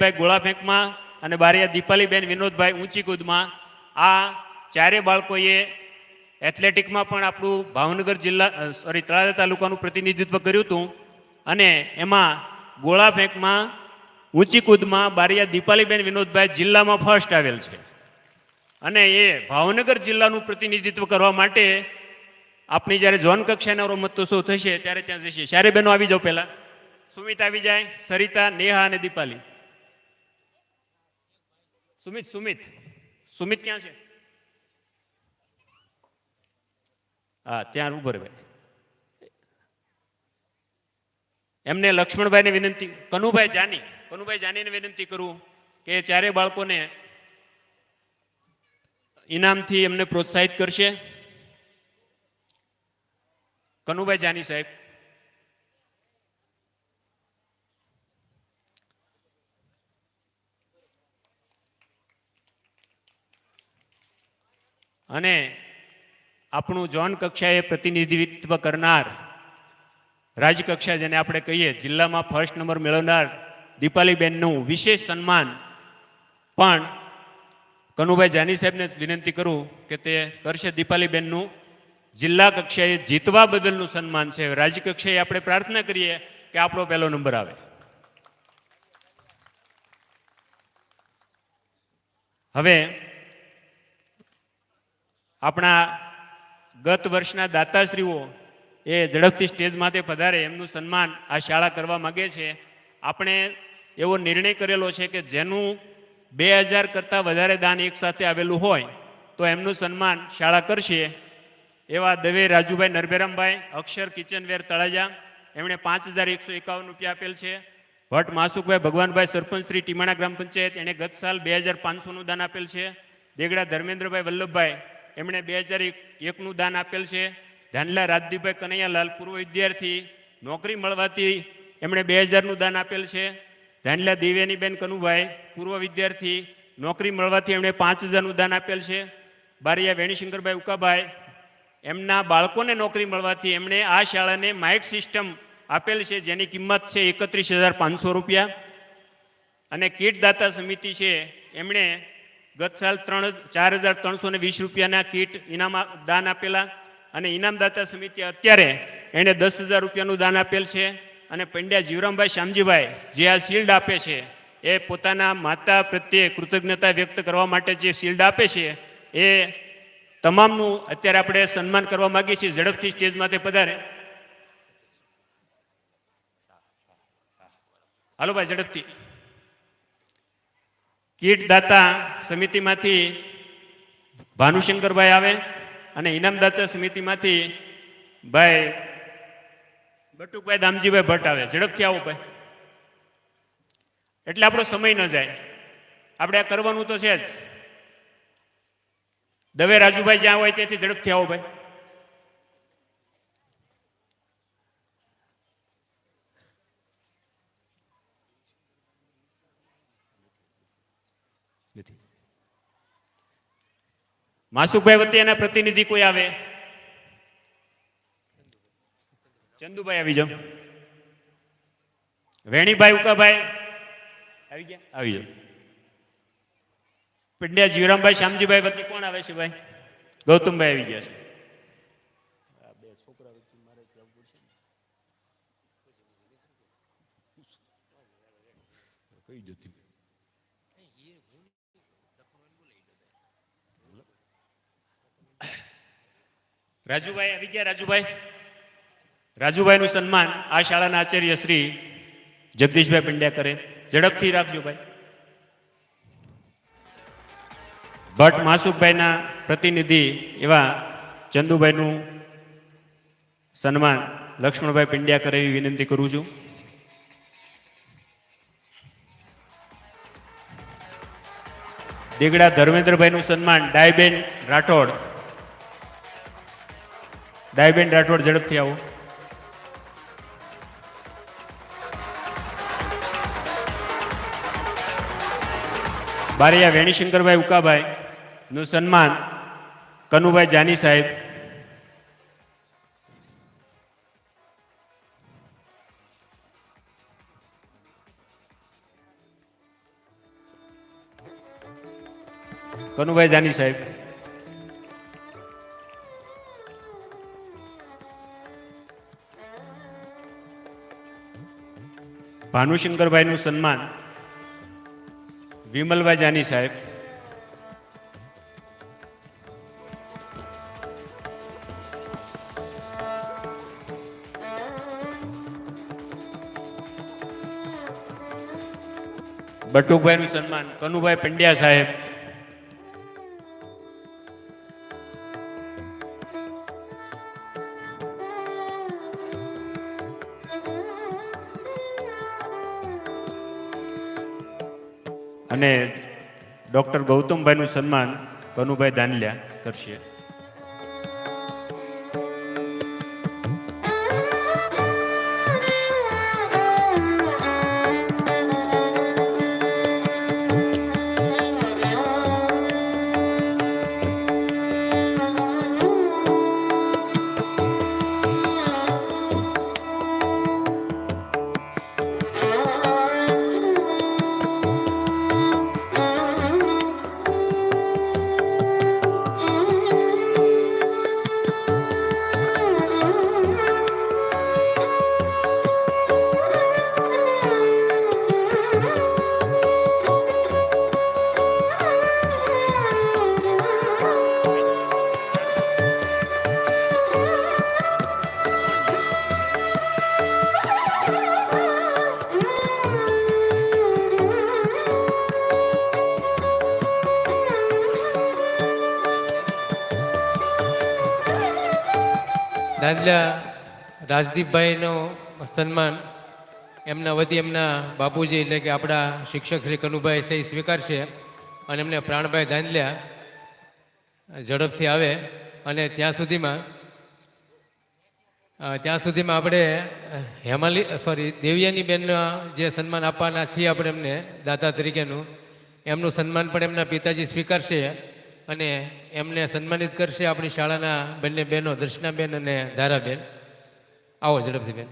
સાહેબભાઈ ગોળા ફેંકમાં અને બારિયા દીપાલીબેન વિનોદભાઈ ઊંચી કૂદમાં આ ચારે બાળકોએ એથ્લેટિકમાં પણ આપણું ભાવનગર જિલ્લા સોરી તળાજા તાલુકાનું પ્રતિનિધિત્વ કર્યું હતું. અને એમાં ગોળા ફેંકમાં ઊંચી કૂદમાં બારિયા દીપાલીબેન વિનોદભાઈ જિલ્લામાં ફર્સ્ટ આવેલ છે. અને એ ભાવનગર જિલ્લાનું પ્રતિનિધિત્વ કરવા માટે આપણી જ્યારે ઝોન કક્ષાના રમતોત્સવ થશે ત્યારે ત્યાં જશે. બહેનો, આવી જાઓ પહેલાં. સુમિત આવી જાય, સરિતા, નેહા અને દીપાલી. સુમિત સુમિત. સુમિત ક્યાં છે? હા, ત્યાં ઊભો રે ભાઈ. એમને લક્ષ્મણભાઈને વિનંતી, કનુભાઈ જાની, કનુભાઈ જાનીને વિનંતી કરું કે ચારે બાળકોને ઇનામથી એમને પ્રોત્સાહિત કરશે. કનુભાઈ જાની સાહેબ અને આપણું જોન કક્ષાએ પ્રતિનિધિત્વ કરનાર રાજ્યકક્ષા જેને આપણે કહીએ, જિલ્લામાં ફર્સ્ટ નંબર મેળવનાર દીપાલીબેનનું વિશેષ સન્માન પણ કનુભાઈ જાની સાહેબને વિનંતી કરું કે તે કરશે. દીપાલીબેનનું જિલ્લા કક્ષાએ જીતવા બદલનું સન્માન છે. રાજ્ય કક્ષાએ આપણે પ્રાર્થના કરીએ કે આપણો પહેલો નંબર આવે. હવે આપણા ગત વર્ષના દાતાશ્રીઓ એ ઝડપથી સ્ટેજ માથે પધારે, એમનું સન્માન આ શાળા કરવા માગે છે. આપણે એવો નિર્ણય કરેલો છે કે જેનું બે હજાર કરતાં વધારે દાન એકસાથે આવેલું હોય, તો એમનું સન્માન શાળા કરશે. એવા દવે રાજુભાઈ નરભેરામભાઈ, અક્ષર કિચનવેર તળાજા, એમણે પાંચ હજાર એકસો એકાવન રૂપિયા આપેલ છે. ભટ્ટ માસુકભાઈ ભગવાનભાઈ સરપંચ શ્રી ટીમાણા ગ્રામ પંચાયત, એણે ગત સાલ બે હજાર પાંચસોનું દાન આપેલ છે. દેગડા ધર્મેન્દ્રભાઈ વલ્લભભાઈ એમણે બે હજાર એકનું દાન આપેલ છે. ધાનલા રાજદીપભાઈ કનૈયાલાલ પૂર્વ વિદ્યાર્થી નોકરી મળવાથી એમણે બે હજારનું દાન આપેલ છે. ધાનલા દિવ્યાનીબેન કનુભાઈ, પૂર્વ વિદ્યાર્થી, નોકરી મળવાથી એમણે પાંચ હજારનું દાન આપેલ છે. બારિયા વેણીશંકરભાઈ ઉકાભાઈ, એમના બાળકોને નોકરી મળવાથી એમણે આ શાળાને માઇક સિસ્ટમ આપેલ છે, જેની કિંમત છે એકત્રીસ હજાર પાંચસો રૂપિયા. અને કીટ દાતા સમિતિ છે, એમણે ગત સાલ ત્રણ ચાર હજાર ત્રણસો ને વીસ રૂપિયાના કીટ ઇનામ દાન આપેલા અને ઇનામદાતા સમિતિ અત્યારે એણે દસ હજાર રૂપિયાનું દાન આપેલ છે અને પંડ્યા જીવરામભાઈ શ્યામજીભાઈ જે આ શિલ્ડ આપે છે, એ પોતાના માતા પ્રત્યે કૃતજ્ઞતા વ્યક્ત કરવા માટે જે શિલ્ડ આપે છે, એ તમામનું અત્યારે આપણે સન્માન કરવા માગીએ છીએ. ઝડપથી સ્ટેજ માટે પધારે. હાલો ભાઈ, ઝડપથી. કીટ દાતા સમિતિમાંથી ભાનુશંકરભાઈ આવે અને ઇનામદાતા સમિતિમાંથી ભાઈ બટુકભાઈ દામજીભાઈ ભટ્ટ આવે. ઝડપથી આવો ભાઈ. એટલે આપણો સમય ન જાય. આપણે આ કરવાનું તો છે જ. દવે રાજુભાઈ જ્યાં હોય ત્યાંથી ઝડપથી આવો ભાઈ. માસુકભાઈ વતી એના પ્રતિનિધિ કોઈ આવે? ચંદુભાઈ આવી જાઓ. વેણીભાઈ, ઉકાભાઈ. આવી ગયા? આવી જાઓ. પિંડિયા જીવરામભાઈ, શ્યામજીભાઈ વતી કોણ આવે છે ભાઈ? ગૌતમભાઈ આવી ગયા છે. કઈ જતી રાજુભાઈ આવી ગયા, રાજુભાઈ. રાજુભાઈનું સન્માન આ શાળાના આચાર્ય શ્રી જગદીશભાઈ પંડ્યા કરે. ઝડપથી રાખજો ભાઈ. ભટ્ટ માસુકભાઈના પ્રતિનિધિ એવા ચંદુભાઈનું સન્માન લક્ષ્મણભાઈ પંડ્યા કરે એવી વિનંતી કરું છું. દેગડા ધર્મેન્દ્રભાઈનું સન્માન ડાયબેન રાઠોડ દાયબેન રાઠોડ ઝડપથી આવો. બારૈયા વેણીશંકરભાઈ ઉકાભાઈ નું સન્માન કનુભાઈ જાની સાહેબ. કનુભાઈ જાની સાહેબ. ભાનુશંકરભાઈનું સન્માન વિમલભાઈ જાની સાહેબ. બટુકભાઈનું સન્માન કનુભાઈ પંડ્યા સાહેબ. અને ડૉક્ટર ગૌતમભાઈનું સન્માન કનુભાઈ દાનલિયા કરશે. દાદલા રાજદીપભાઈનો સન્માન એમના વતી એમના બાપુજી એટલે કે આપણા શિક્ષક શ્રી કનુભાઈ સહી સ્વીકારશે અને એમને પ્રાણભાઈ ધાંધલ્યા ઝડપથી આવે અને ત્યાં સુધીમાં ત્યાં સુધીમાં આપણે હેમાલી, સોરી, દેવિયાની બેનના જે સન્માન આપવાના છીએ આપણે એમને દાદા તરીકેનું, એમનું સન્માન પણ એમના પિતાજી સ્વીકારશે. અને એમને સન્માનિત કરશે આપણી શાળાના બંને બહેનો દર્શનાબેન અને ધારાબેન. આવો ઝડપથી બેન.